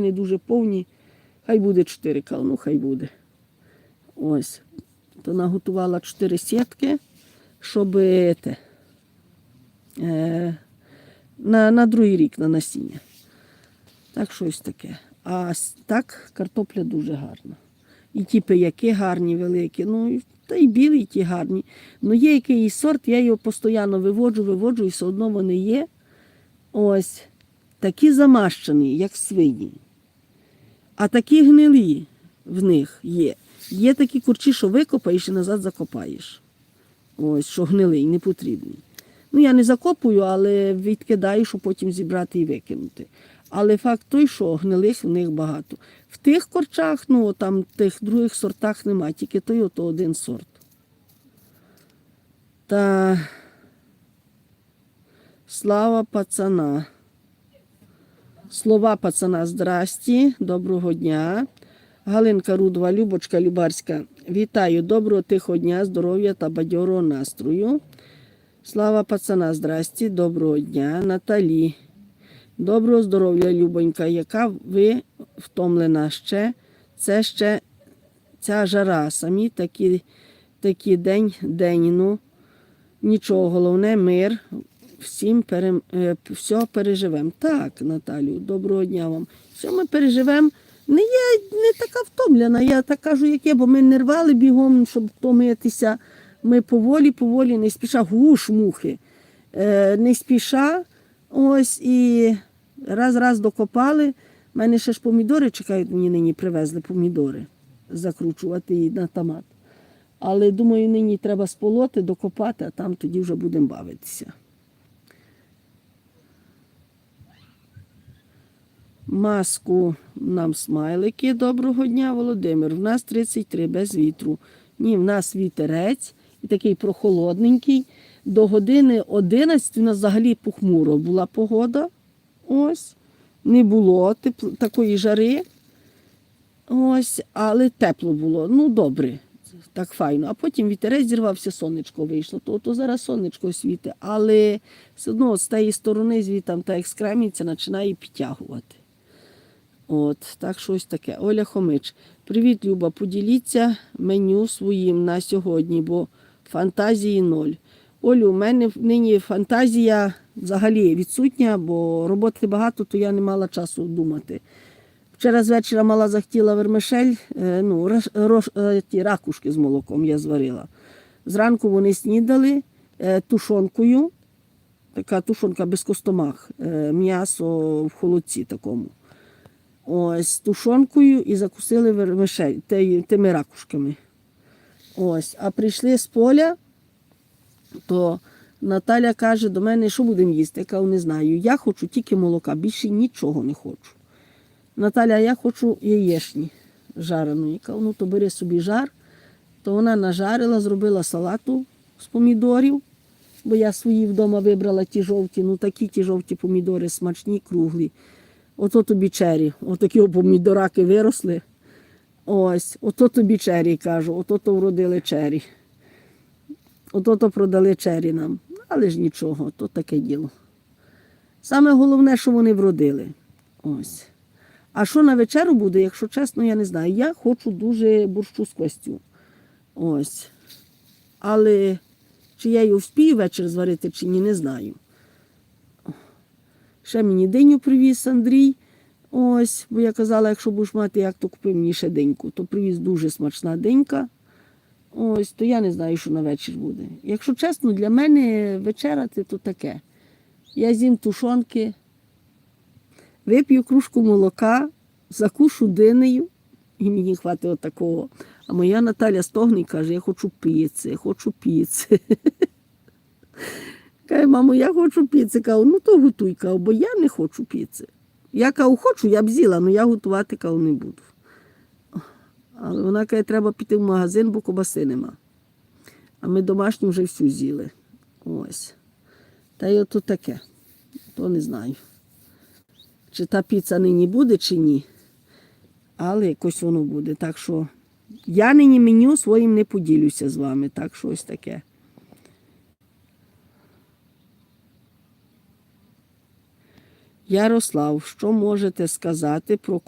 не дуже повні. Хай буде 4 кал, ну хай буде. Ось. То наготувала 4 сітки, щоб те, е, на, на другий рік на насіння. Так щось таке. А так картопля дуже гарна. І ті пияки гарні, великі. Ну, та й білі, ті гарні. Ну, є якийсь сорт, я його постійно виводжу, виводжу, і все одно вони є. Ось такі замащені, як свині. А такі гнилі в них є. Є такі курчі, що викопаєш і назад закопаєш. Ось, що гнилий, не потрібний. Ну, я не закопую, але відкидаю, щоб потім зібрати і викинути. Але факт той, що гнилих в них багато. В тих корчах, ну там тих других сортах немає, тільки той ото один сорт. Та слава пацана. Слова пацана здрасті, доброго дня. Галинка Рудова, Любочка Любарська. Вітаю, доброго тихого дня, здоров'я та бадьорого настрою. Слава пацана, здрасті, доброго дня. Наталі. Доброго здоров'я, Любонька, яка ви втомлена ще. Це ще ця жара. Самі такі, такі день, день. Ну, нічого, головне мир. Всім пере, е, все переживемо. Так, Наталю, доброго дня вам. Все ми переживемо. Не я не така втомлена, я так кажу, як є, бо ми не рвали бігом, щоб втомитися. Ми поволі, поволі, не спіша, гуш мухи. Е, не спіша. Ось і раз-раз докопали. У мене ще ж помідори чекають, мені нині привезли помідори закручувати і на томат. Але думаю, нині треба сполоти, докопати, а там тоді вже будемо бавитися. Маску нам смайлики. Доброго дня, Володимир. В нас 33 без вітру. Ні, в нас вітерець і такий прохолодненький. До години 11 у нас взагалі похмуро була погода. Ось. Не було тепл- такої жари. Ось, але тепло було. Ну, добре, так файно. А потім вітерець зірвався, сонечко вийшло. То, то зараз сонечко світить, але все одно з тієї сторони звітам та екскремінця починає підтягувати. От, так щось таке. Оля Хомич. Привіт, Люба. Поділіться меню своїм на сьогодні, бо фантазії ноль. Олю, у мене нині фантазія взагалі відсутня, бо роботи багато, то я не мала часу думати. Вчора з вечора мала захотіла вермишель, е, ну, раш- рош- е, ті ракушки з молоком я зварила. Зранку вони снідали е, тушонкою, така тушонка без костомах, м'ясо в холодці такому. Ось тушонкою і закусили те- тими ракушками. Ось, а прийшли з поля, то Наталя каже до мене, що будемо їсти. Я кажу, не знаю. Я хочу тільки молока, більше нічого не хочу. Наталя, я хочу яєшні жареної. Кажу, ну то бери собі жар. То вона нажарила, зробила салату з помідорів, бо я свої вдома вибрала ті жовті, ну такі ті жовті помідори, смачні, круглі. Ото тобі чері, отакі помідораки виросли. Ось, ото тобі чері, кажу, ото то вродили чері. Ото то продали чері нам. Але ж нічого, то таке діло. Саме головне, що вони вродили. Ось. А що на вечеру буде, якщо чесно, я не знаю. Я хочу дуже борщу з квастю. Ось. Але чи я його вспію вечір зварити, чи ні, не знаю. Ще мені диню привіз Андрій. Ось, бо я казала, якщо будеш мати, як то купи мені ще деньку, то привіз дуже смачна денька. Ось, то я не знаю, що на вечір буде. Якщо чесно, для мене вечеряти то таке. Я з'їм тушонки, вип'ю кружку молока, закушу динею, і мені хватить отакого. А моя Наталя стогне і каже, я хочу піци, хочу піци. Каже, мамо, я хочу піци. Кажу, ну то готуй, кажу, бо я не хочу піци. Я кажу, хочу, я б з'їла, але я готувати кажу, не буду. Але вона каже, треба піти в магазин, бо кобаси нема. А ми домашню вже всю з'їли. Ось. Та й ото таке. То не знаю. Чи та піца нині буде, чи ні. Але якось воно буде. Так що я нині меню своїм не поділюся з вами. Так що ось таке. Ярослав, що можете сказати про